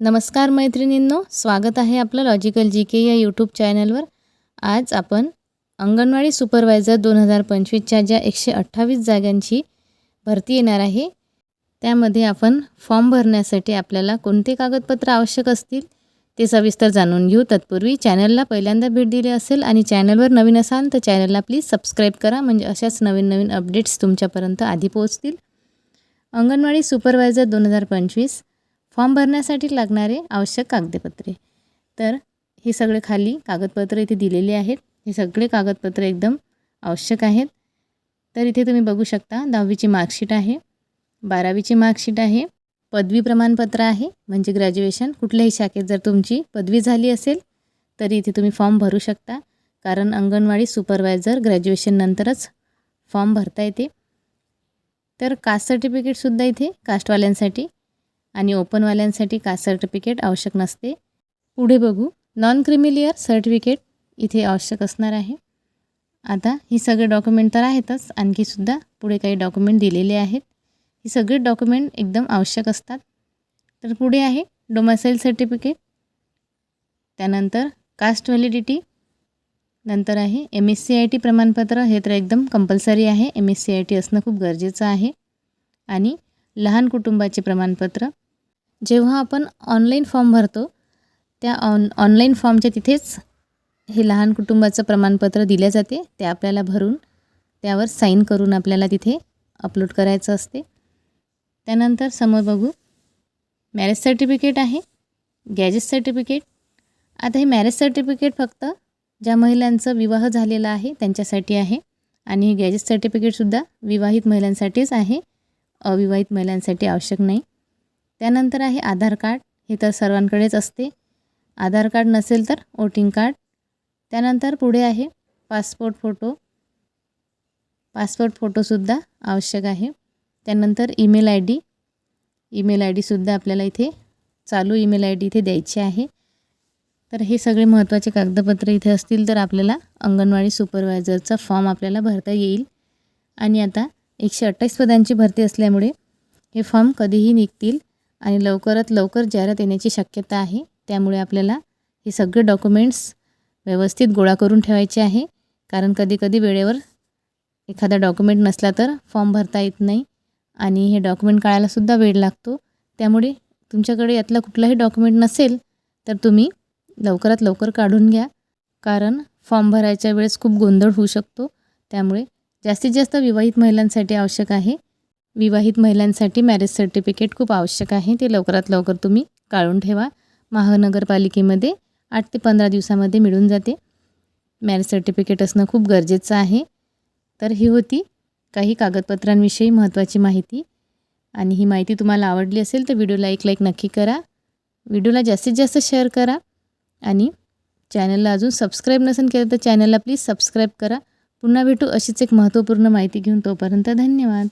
नमस्कार मैत्रिणींनो स्वागत आहे आपलं लॉजिकल जी के या यूट्यूब चॅनलवर. आज आपण अंगणवाडी सुपरवायझर दोन हजार पंचवीसच्या ज्या एकशे अठ्ठावीस जागांची भरती येणार आहे त्यामध्ये आपण फॉर्म भरण्यासाठी आपल्याला कोणते कागदपत्र आवश्यक असतील ते सविस्तर जाणून घेऊ. तत्पूर्वी चॅनलला पहिल्यांदा भेट दिली असेल आणि चॅनलवर नवीन असाल तर चॅनलला प्लीज सबस्क्राईब करा म्हणजे अशाच नवीन नवीन अपडेट्स तुमच्यापर्यंत आधी पोहोचतील. अंगणवाडी सुपरवायझर दोन हजार पंचवीस फॉर्म भरण्यासाठी लागणारे आवश्यक कागदपत्रे. तर हे सगळे खाली कागदपत्र इथे दिलेले आहेत. हे सगळे कागदपत्र एकदम आवश्यक आहेत. तर इथे तुम्ही बघू शकता दहावीची मार्कशीट आहे बारावीची मार्कशीट आहे पदवी प्रमाणपत्र आहे म्हणजे ग्रॅज्युएशन कुठल्याही शाखेत जर तुमची पदवी झाली असेल तर इथे तुम्ही फॉर्म भरू शकता. कारण अंगणवाडी सुपरवायझर ग्रॅज्युएशननंतरच फॉर्म भरता येते. तर कास्ट सर्टिफिकेटसुद्धा इथे कास्टवाल्यांसाठी आणि ओपनवाल्यांसाठी कास्ट सर्टिफिकेट आवश्यक नसते? पुढे बघू. नॉन क्रिमिलियर सर्टिफिकेट इथे आवश्यक असणार आहे. आता ही सगळे डॉक्युमेंट तर आहेतच. आणखीसुद्धा पुढे काही डॉक्युमेंट दिलेले आहेत. ही सगळे डॉक्युमेंट एकदम आवश्यक असतात. तर पुढे आहे डोमासाईल सर्टिफिकेट त्यानंतर कास्ट व्हॅलिडिटी नंतर आहे M S C I T प्रमाणपत्र. हे तर एकदम कंपल्सरी आहे. M S C I T असणं खूप गरजेचं आहे. आणि लहान कुटुंबाचे प्रमाणपत्र. जेव्हा आपण ऑनलाईन फॉर्म भरतो त्या ऑन ऑनलाईन फॉर्मच्या तिथेच हे लहान कुटुंबाचं प्रमाणपत्र दिले जाते. ते आपल्याला भरून त्यावर साईन करून आपल्याला तिथे अपलोड करायचं असते. त्यानंतर समोर बघू मॅरेज सर्टिफिकेट आहे गॅजेट सर्टिफिकेट आता हे मॅरेज सर्टिफिकेट फक्त ज्या महिलांचं विवाह झालेला आहे त्यांच्यासाठी आहे. आणि हे गॅजेट सर्टिफिकेटसुद्धा विवाहित महिलांसाठीच आहे. अविवाहित महिलांसाठी आवश्यक नाही. त्यानंतर आहे आधार कार्ड. हे तर सर्वांकडेच असते. आधार कार्ड नसेल तर वोटिंग कार्ड. त्यानंतर पुढे आहे पासपोर्ट फोटो. पासपोर्ट फोटोसुद्धा आवश्यक आहे. त्यानंतर email I D. Email I डीसुद्धा आपल्याला इथे चालू ईमेल आय डी इथे द्यायची आहे. तर हे सगळे महत्त्वाचे कागदपत्र इथे असतील तर आपल्याला अंगणवाडी सुपरवायझरचा फॉर्म आपल्याला भरता येईल. आणि आता एकशे अठ्ठावीस पदांची भरती असल्यामुळे हे फॉर्म कधीही निघतील. आणि लवकरात लवकर जाहिरात येण्याची शक्यता आहे. त्यामुळे आपल्याला हे सगळे डॉक्युमेंट्स व्यवस्थित गोळा करून ठेवायचे आहे. कारण कधीकधी वेळेवर एखादा डॉक्युमेंट नसला तर फॉर्म भरता येत नाही आणि हे डॉक्युमेंट काढायलासुद्धा वेळ लागतो. त्यामुळे तुमच्याकडे यातला कुठलाही डॉक्युमेंट नसेल तर तुम्ही लवकरात लवकर काढून घ्या. कारण फॉर्म भरायच्या वेळेस खूप गोंधळ होऊ शकतो. त्यामुळे जास्तीत जास्त विवाहित महिलांसाठी आवश्यक आहे. विवाहित महिलांसाठी मॅरेज सर्टिफिकेट खूप आवश्यक आहे. ते लवकरात लवकर तुम्ही काढून ठेवा. महानगरपालिकेमध्ये आठ ते पंधरा दिवसामध्ये मिळून जाते. मॅरेज सर्टिफिकेट असणं खूप गरजेचं आहे. तर ही होती काही कागदपत्रांविषयी महत्त्वाची माहिती. आणि ही माहिती तुम्हाला आवडली असेल तर व्हिडिओला एक लाईक नक्की करा. व्हिडिओला जास्तीत जास्त शेअर करा. आणि चॅनलला अजून सबस्क्राईब नसेल केलं तर चॅनलला प्लीज सबस्क्राईब करा. पुन्हा भेटू अशीच एक महत्त्वपूर्ण माहिती घेऊन तोपर्यंत धन्यवाद.